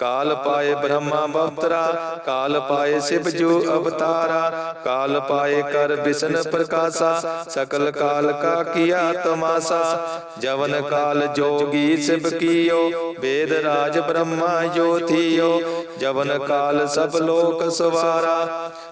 ਕਾਲ ਪਾਏ ਬ੍ਰਹਮਾ ਬਵਤਰਾ, ਕਾਲ ਪਾਏ ਸਿਵ ਜੋ ਅਵਤਾਰਾ, ਕਾਲ ਪਾਏ ਕਰ ਬਿਸ਼ਨ ਪ੍ਰਕਾਸ਼ਾ, ਸਕਲ ਕਾਲ ਕਾ ਕੀਆ ਤਮਾਸਾ, ਜਵਨ ਕਾਲ ਜੋਗੀ ਸਿਵ ਕੀਓ, ਵੇਦ ਰਾਜ ਬ੍ਰਹਮਾ ਜੋਤੀਓ ਜਵਨ ਕਾਲ ਸਭ ਲੋਕ ਸਵਾਰਾ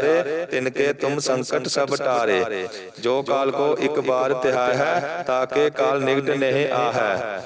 ਤਿਹਾਰੇ ਤਿਨਕੇ ਤੁਮ ਸੰਕਟ ਸਭ ਟਾਰੇ। ਜੋ ਕਾਲ ਕੋ ਇੱਕ ਬਾਰ ਤਿਹਾਇ ਹੈ ਤਾਕੇ ਕਾਲ ਨਿਗਟ ਨਹੀਂ ਆਹੈ।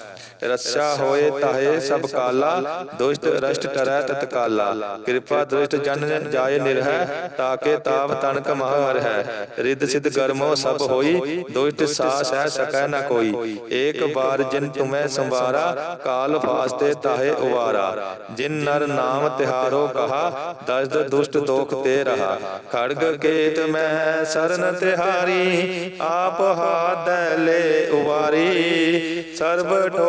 ਰੱਛਾ ਹੋਏ ਤਾਹੇ ਸਭ ਕਾਲਾ, ਦੁਸ਼ਟ ਰਸ਼ਟ ਟਰੈ ਤਤਕਾਲਾ ਕਿਰਪਾ ਦ੍ਰਿਸ਼ਟ ਜਨ ਜਾਏ ਨਿਰਹਿ ਤਾਕੇ ਤਾਪ ਤਨਕ ਮਹਰ ਹੈ ਰਿੱਧ ਸਿਧ ਕਰਮੋ ਸਭ ਹੋਈ, ਦੁਸ਼ਟ ਸਾਸ ਹੈ ਸਕੈ ਨ ਕੋਈ। ਏਕ ਬਾਰ ਜਿਨ ਤੁਮੈ ਸੰਵਾਰਾ, ਕਾਲ ਫਾਸਤੇ ਤਾਹੇ ਉਵਾਰਾ। ਜਿਨ ਨਰ ਨਾਮ ਤਿਹਾਰੋ ਕਹਾ, ਦਸਦ ਦੁਸ਼ਟ ਦੋਖ ਤੇ ਰਹਾ। ਖੜਗ ਕੇਤ ਮੈਂ ਸਰਨ ਤਿਹਾਰੀ, ਆਪ ਹਾਥ ਲੈ ਉਵਾਰੀ। ਸਰਬ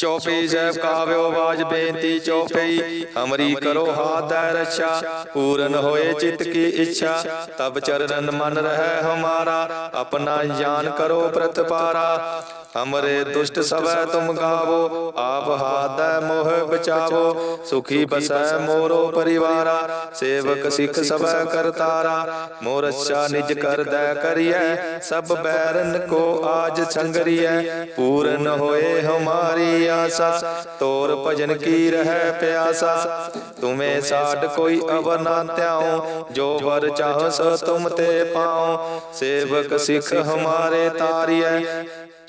ਚੌਪਈ ਸਾਹਿਬ ਕਾਵਿਓ ਬਾਜ ਬੇਨਤੀ ਚੌਪਈ ਹਮਰੀ ਕਰੋ ਹਾਥ ਦੈ ਪੂਰਨ ਹੋਏ ਚਿਤ ਕੀ ਇੱਛਾ, ਤਬ ਚਰਨ ਮਨ ਰਹਿ ਹਮਾਰਾ, ਆਪਣਾ ਜਾਨ ਕਰੋ ਪ੍ਰਤਪਾਰਾ। ਹਮਰੇ ਦੁਸ਼ਟ ਸਵੈ ਤੁਮ ਗਾਵੋ, ਆਪ ਹਾਦੈ ਮੋਹ ਬਚਾਵੋ, ਸੁਖੀ ਬਸੈ ਮੋਰੋ ਪਰਿਵਾਰਾ, ਸੇਵਕ ਸਿੱਖ ਸਵੈ ਕਰਤਾਰਾ ਮੋਰ ਅੱਛਾ ਨਿਜ ਕਰਦੈ ਕਰੀਐ, ਸਭ ਬੈਰਨ ਕੋ ਆਜ ਸੰਗਰੀਐ, ਪੂਰਨ ਹੋਏ ਹਮਾਰੀ ਆਸਾ ਤੋਰ ਭਜਨ ਕੀ ਰਹਿ ਪਿਆਸਾ? ਤੁਮੇ ਸਾਡ ਕੋਈ ਅਵਰ ਨਾ ਧਿਆਉ ਜੋ ਵਰ ਚਾਹ ਸੋ ਤੁਮ ਤੇ ਪਾਉ ਸੇਵਕ ਸਿੱਖ ਹਮਾਰੇ ਤਾਰੀਐ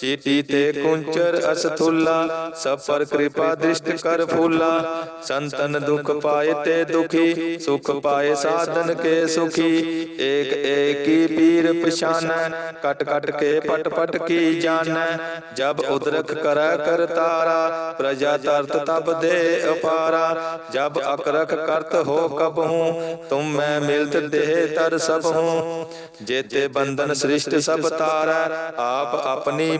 ਚੀਟੀ ਤੇ ਕੁੰਚਰ ਅਸਥੁੱਲਾ ਸਭ ਪਰ ਕਿਰਪਾ ਦ੍ਰਿਸ਼ਟ ਕਰ ਫੂਲਾ। ਸੰਤਨ ਦੁਖ ਪਾਏ ਤੇ ਦੁਖੀ, ਸੁਖ ਪਾਏ ਸਾਧਨ ਕੇ ਸੁਖੀ। ਏਕ ਏਕੀ ਪੀਰ ਪਛਾਨੈ, ਕਟ ਕਟ ਕੇ ਪਟ ਪਟ ਕੀ ਜਾਣੈ। ਜਬ ਉਦਰਕ ਕਰੈ ਕਰਤਾਰਾ ਪ੍ਰਜਾ ਤਰਤ ਤਬ ਦੇ ਅਪਾਰਾ। ਜਬ ਅਕਰਖ ਕਰਤ ਹੋ ਕਬਹੂ ਤੁਮ ਮੈਂ ਮਿਲਤ ਦੇਹ ਤਰ ਸਭ ਹੂੰ। ਜੇਤੇ ਬੰਧਨ ਸ੍ਰਿਸ਼ਟ ਸਭ ਤਾਰੈ, ਆਪ ਆਪਣੀ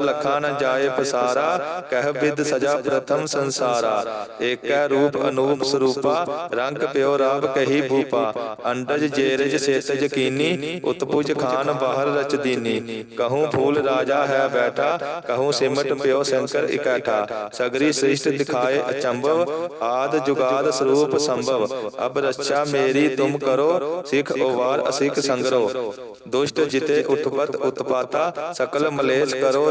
ਲਖਾ ਨ ਜਾਏ ਪਸਾਰਾ, ਕਹਿ ਬਿਦ ਸਜਾ ਪ੍ਰਥਮ ਸੰਸਾਰਾ। ਏਕੈ ਰੂਪ ਅਨੂਪ ਸਰੂਪਾ, ਰੰਗ ਪਿਓ ਰਾਬ ਕਹੀ ਭੂਪਾ। ਅੰਡਜ ਜੇਰਜ ਸੇਤਜ ਕੀਨੀ ਉਤਪੁਜ ਖਾਨ ਬਾਹਰ ਰਚ ਦੀਨੀ। ਕਹੂੰ ਫੂਲ ਰਾਜਾ ਹੈ ਬੈਠਾ, ਕਹੂੰ ਸਿਮਟ ਪਿਓ ਸ਼ੰਕਰ ਇਕੱਠਾ। ਸਗਰੀ ਸ੍ਰਿਸ਼ਟ ਦਿਖਾਏ ਅਚੰਭਵ, ਆਦ ਜੁਗਾਦ ਸਰੂਪ ਸੰਭਵ। ਅਬ ਰੱਛਾ ਮੇਰੀ ਤੁਮ ਕਰੋ, ਸਿੱਖ ਓਵਾਰ ਅਸਿੱਖ ਸੰਗਰੋ। ਦੁਸ਼ਟ ਜਿਤੇ ਉਤਪਤ ਉਤਪਾਤਾ, ਸਕਲ ਮਲੇਸ਼ ਕਰੋ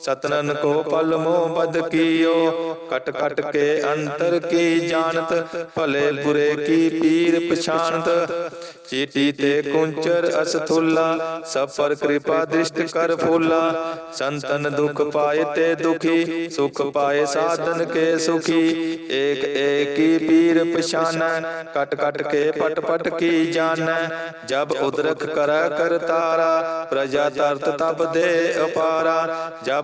ਸਤਨਨ ਕੋ ਪਲ ਮੋਹ ਬਦ ਕੀਓ, ਕਟ ਕਟ ਕੇ ਅੰਤਰ ਕੀ ਜਾਣਤ, ਭਲੇ ਬੁਰੇ ਕੀ ਪੀਰ ਪਛਾਨਤ ਚੀਟੀ ਤੇ ਕੁੰਚਰ ਅਸਥੁਲਾ ਸਭ ਕਿਰਪਾ ਦ੍ਰਿਸ਼ਟ ਕਰ ਫੂਲਾ। ਸੰਤਨ ਦੁਖ ਪਾਏ ਤੇ ਦੁਖੀ, ਸੁਖ ਪਾਏ ਸਾਧਨ ਕੇ ਸੁਖੀ। ਏਕ ਏਕੀ ਪੀਰ ਪਛਾਨੈ, ਕਟ ਕਟ ਕੇ ਪਟ ਪਟ ਕੀ ਜਾਣੈ। ਜਬ ਉਦਰਕ ਕਰ ਕਰਤਾਰਾ ਪ੍ਰਜਾ ਤਰਤ ਤਬ ਦੇ ਅਪਾਰਾ। ਜਬ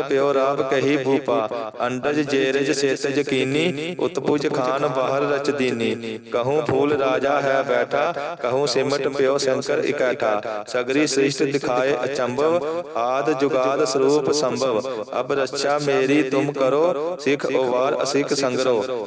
ਪਿਓ ਰਾਬ ਕਹੀ ਭੂਪਾ, ਅੰਡਜ ਜੇਰਜ ਸੇਤਜ ਕੀਨੀ ਉਤਪੁਜ ਖਾਨ ਬਾਹਰ ਰਚਦੀਨੀ ਕਹੂੰ ਫੂਲ ਰਾਜਾ ਹੈ ਬੈਠਾ, ਕਹੂੰ ਸਿਮਟ ਪਿਓ ਸ਼ੰਕਰ ਇਕੈਠਾ। ਸਗਰੀ ਸ੍ਰਿਸ਼ਟ ਦਿਖਾਏ ਅਚੰਭਵ, ਆਦ ਜੁਗਾਦ ਸਰੂਪ ਸੰਭਵ। ਅਬ ਰੱਛਾ ਮੇਰੀ ਤੁਮ ਕਰੋ, ਸਿੱਖ ਓਵਾਰ ਅਸਿੱਖ ਸੰਗਰੋ।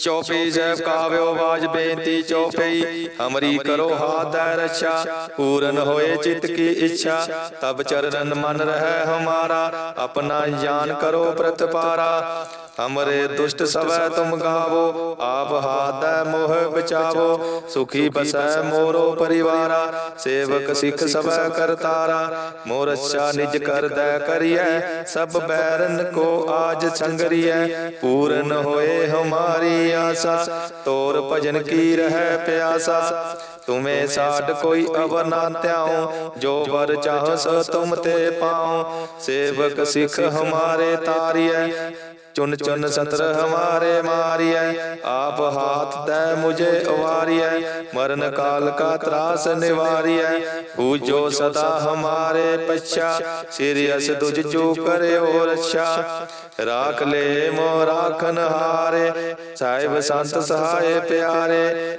ਚੌਪਈ ਜੈ ਕਾਵਿਓ ਬਾਜ ਬੇਨਤੀ ਚੌਪਈ ਹਮਰੀ ਕਰੋ ਹਾਦੈ ਰਛਾ, ਪੂਰਨ ਹੋਏ ਚਿਤ ਕੀ ਇੱਛਾ। ਤਬ ਚਰਨ ਮਨ ਰਹਿ ਹਮਾਰਾ, ਆਪਣਾ ਜਾਨ ਕਰੋ ਪ੍ਰਤਪਾਰਾ ਹਮਰੇ ਦੁਸ਼ਟ ਸਵੈ ਤੁਮ ਗਾਵੋ, ਆਪ ਹਾਦੈ ਮੋਹ ਬਚਾਵੋ। ਸੁਖੀ ਬਸੈ ਮੋਰੋ ਪਰਿਵਾਰਾ, ਸੇਵਕ ਸਿੱਖ ਸਵੈ ਕਰਤਾਰਾ ਮੋਰ ਅੱਛਾ ਨਿਜ ਕਰਦੈ ਕਰੀਐ, ਸਭ ਬੈਰਨ ਕੋ ਆਜ ਸੰਗਰੀਐ। ਪੂਰਨ ਹੋਏ ਹਮਾਰੀ ਆਸਾ ਤੋਰ ਭਜਨ ਕੀ ਰਹਿ ਪਿਆਸਾ? ਤੁਮੇ ਸਾਡ ਕੋਈ ਅਵਰ ਨਾ ਧਿਆਉ, ਜੋ ਵਰ ਚਾਹ ਸੋ ਤੁਮ ਤੇ ਪਾਉ। ਸੇਵਕ ਸਿੱਖ ਹਮਾਰੇ ਤਾਰੀਐ ਚੁਨ ਚੁਨ ਸਤਰ ਹਮਾਰੇ ਮਾਰੀਐ, ਆਪ ਹਾਥ ਤੈ ਮੁਝੇ ਅਵਾਰੀਐ, ਮਰਨ ਕਾਲ ਕਾ ਤਰਾਸ ਨਿਵਾਰੀਐ। ਪੂਜੋ ਸਦਾ ਹਮਾਰੇ ਪਛਾ, ਸਿਰ ਅਸ ਦੁਜ ਜੋ ਕਰਿਓ ਰਛਾ। ਰਾਖ ਲੈ ਮੋ ਰਾਖਨ ਹਾਰੇ, ਸਾਹਿਬ ਸੰਤ ਸਹਾਏ ਪਿਆਰੇ।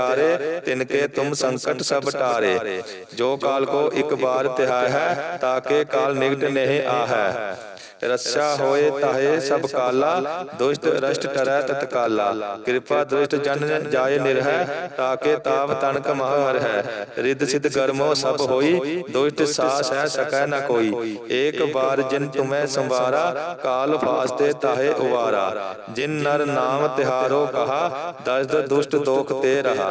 ਤਿਹਾਰੇ ਤਿਨ ਕੇ ਤੁਮ ਸੰਕਟ ਸਭ ਟਾਰੇ। ਜੋ ਕਾਲ ਕੋ ਇੱਕ ਬਾਰ ਤਿਹਾਇ ਹੈ, ਤਾਕੇ ਕਾਲ ਨਿਕਟ ਨਹੀਂ ਆਹੈ। ਰੱਛਾ ਹੋਏ ਤਾਹੇ ਸਭ ਕਾਲਾ, ਦੁਸ਼ਟ ਰਸ਼ਟ ਟਰੈ ਤਤਕਾਲਾ ਕਿਰਪਾ ਦੁਸ਼ਟ ਜਨ ਜਾਏ ਨਿਰਹਿ, ਤਾਕੇ ਤਾਪ ਤਨਕ ਮਹ ਹਰ ਹੈ ਰਿੱਧ ਸਿਧ ਕਰਮੋ ਸਭ ਹੋਈ, ਦੁਸ਼ਟ ਸਾਸ ਹੈ ਸਕੈ ਨ ਕੋਈ। ਏਕ ਬਾਰ ਜਿਨ ਤੁਮੈ ਸੰਵਾਰਾ, ਕਾਲ ਫਾਸਤੇ ਤਾਹੇ ਉਵਾਰਾ। ਜਿਨ ਨਰ ਨਾਮ ਤਿਹਾਰੋ ਕਹਾ ਦਸਦ ਦੁਸ਼ਟ ਦੋਖ ਤੇ ਰਹਾ।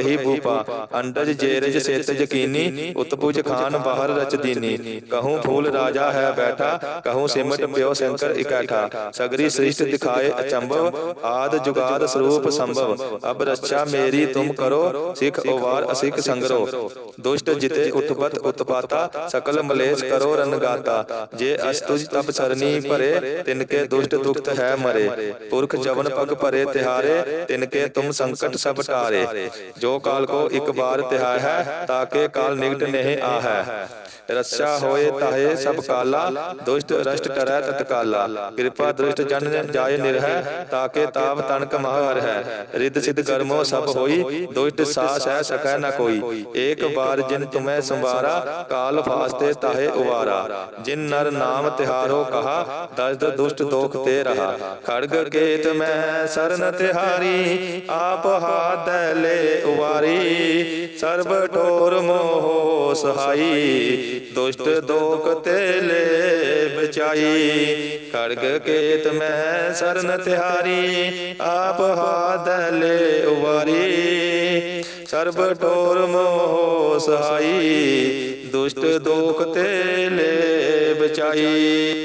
ਕਹੀ ਭੂਪਾ ਅੰਡਜ ਜੇਰਜ ਸੇਤ ਯਕੀਨੀ ਉਤਪੁਜ ਖਾਨ ਬਾਹਰ ਰਚ ਦੀਨੀ ਕਹੂੰ ਫੂਲ ਰਾਜਾ ਹੈ ਬੈਠਾ ਕਹੂੰ ਸਿਮਟ ਪਿਓ ਸ਼ੰਕਰ ਇਕੈਠਾ ਸਗਰੀ ਸ੍ਰਿਸ਼ਟ ਦਿਖਾਏ ਅਚੰਭਵ ਆਦ ਜੁਗਾਦ ਸਰੂਪ ਸੰਭਵ ਅਬ ਰੱਛਾ ਮੇਰੀ ਤੁਮ ਕਰੋ ਸਿਖ ਉਵਾਰ ਅਸਿਖ ਸੰਗਰੋ। ਦੁਸ਼ਟ ਜਿਤੇ ਉਤਪਤ ਉਤਪਾਤਾ ਸਕਲ ਮਲੇਸ਼ ਕਰੋ ਰਨਗਾਤਾ ਜੇ ਅਸਤੁਜ ਤਪ ਸਰਨੀ ਭਰੇ ਤਿਨਕੇ ਦੁਸ਼ਟ ਦੁਖਤ ਹੈ ਮਰੇ। ਪੁਰਖ ਜਵਨ ਪਗ ਭਰੇ ਤਿਹਾਰੇ ਤਿਨਕੇ ਤੁਮ ਸੰਕਟ ਸਭ ਟਾਰੇ ਜੋ ਕਾਲ ਕੋ ਇੱਕ ਬਾਰ ਤਿਹਾ ਹੈ ਤਾਕੇ ਕਾਲ ਨਿਕਟ ਨਹੀਂ ਆ ਹੈ। ਰੱਛਾ ਹੋਏ ਤਾਹੇ ਸਭ ਕਾਲਾ, ਦੁਸ਼ਟ ਰਸ਼ਟ ਕਰੈ ਤਤਕਾਲਾ ਕਿਰਪਾ ਦ੍ਰਿਸ਼ਟ ਜਨ ਜਾਏ ਨਿਰਹਿ ਤਾਕੇ ਤਾਪ ਤਨਕ ਮਹਰ ਹੈ। ਰਿੱਧ ਸਿਧ ਕਰਮੋ ਸਭ ਹੋਈ, ਦੁਸ਼ਟ ਸਾਸ ਹੈ ਸਕੈ ਨ ਕੋਈ। ਏਕ ਬਾਰ ਜਿਨ ਤੁਮੈ ਸੰਵਾਰਾ, ਕਾਲ ਫਾਸਤੇ ਤਾਹੇ ਉਵਾਰਾ। ਜਿਨ ਨਰ ਨਾਮ ਤਿਹਾਰੋ ਕਹਾ, ਦਸਦ ਦੁਸ਼ਟ ਦੋਖ ਤੇ ਰਹਾ। ਖੜਗ ਕੇਤ ਮੈਂ ਸਰਨ ਤਿਹਾਰੀ, ਆਪ ਹਾਥ ਲੈ ਉਵਾਰੀ ਸਰਬ ਠੋਰ ਮੋਹ ਸਹਾਈ, ਦੁਸ਼ਟ ਦੋਖ ਤੇ ਲੈ ਬਚਾਈ। ਖੜਗ ਕੇਤ ਮੈਂ ਸਰਨ ਤਿਹਾਰੀ, ਆਪ ਹਾਥ ਲੈ ਉਵਾਰੀ। ਸਰਬ ਠੋਰ ਮੋਹ ਸਹਾਈ, ਦੁਸ਼ਟ ਦੋਖ ਤੇ ਲੈ ਬਚਾਈ।